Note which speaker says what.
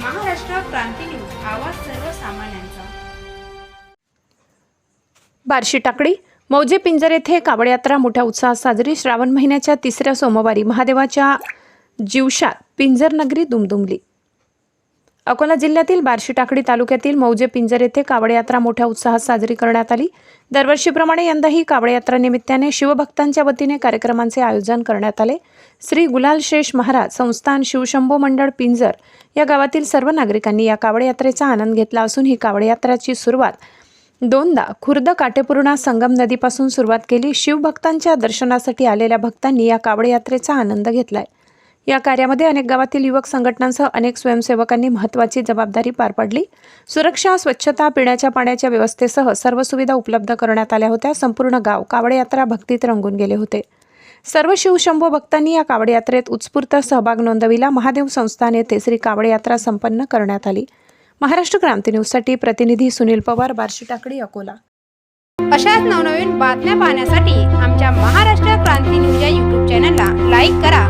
Speaker 1: क्रांती news आवाज सर्वसामान्यांचा.
Speaker 2: बार्शी टाकडी मौजे पिंजर येथे कावड यात्रा मोठ्या उत्साहात साजरी. श्रावण महिन्याच्या तिसऱ्या सोमवारी महादेवाच्या जीवशात पिंजर नगरी दुमदुमली. अकोला जिल्ह्यातील बार्शी टाकडी तालुक्यातील मौजे पिंजर येथे कावड यात्रा मोठ्या उत्साहात साजरी करण्यात आली. दरवर्षीप्रमाणे यंदाही कावड यात्रा निमित्ताने शिवभक्तांच्या वतीने कार्यक्रमांचे आयोजन करण्यात आले. श्री गुलाल शेष महाराज संस्थान शिवशंभो मंडळ पिंजर या गावातील सर्व नागरिकांनी या कावड यात्रेचा आनंद घेतला असून ही कावड यात्राची सुरुवात दोनदा खुर्द काटेपूर्णा संगम नदीपासून सुरुवात केली. शिवभक्तांच्या दर्शनासाठी आलेल्या भक्तांनी या कावड यात्रेचा आनंद घेतलाय. या कार्यामध्ये अनेक गावातील युवक संघटनांसह अनेक स्वयंसेवकांनी महत्त्वाची जबाबदारी पार पाडली. सुरक्षा स्वच्छता पिण्याच्या पाण्याच्या व्यवस्थेसह सर्व सुविधा उपलब्ध करण्यात आल्या होत्या. संपूर्ण गाव कावड यात्रा भक्तीत रंगून गेले होते. सर्व शिवशंभो भक्तांनी या कावड यात्रेत उत्स्फूर्त सहभाग नोंदविला. महादेव संस्थान येथे श्री कावड यात्रा संपन्न करण्यात आली. महाराष्ट्र क्रांती न्यूजसाठी प्रतिनिधी सुनील पवार बार्शी टाकडी अकोला.
Speaker 1: अशाच नवनवीन बातम्या पाहण्यासाठी आमच्या महाराष्ट्र क्रांती न्यूज या यूट्यूब चॅनलला लाईक करा.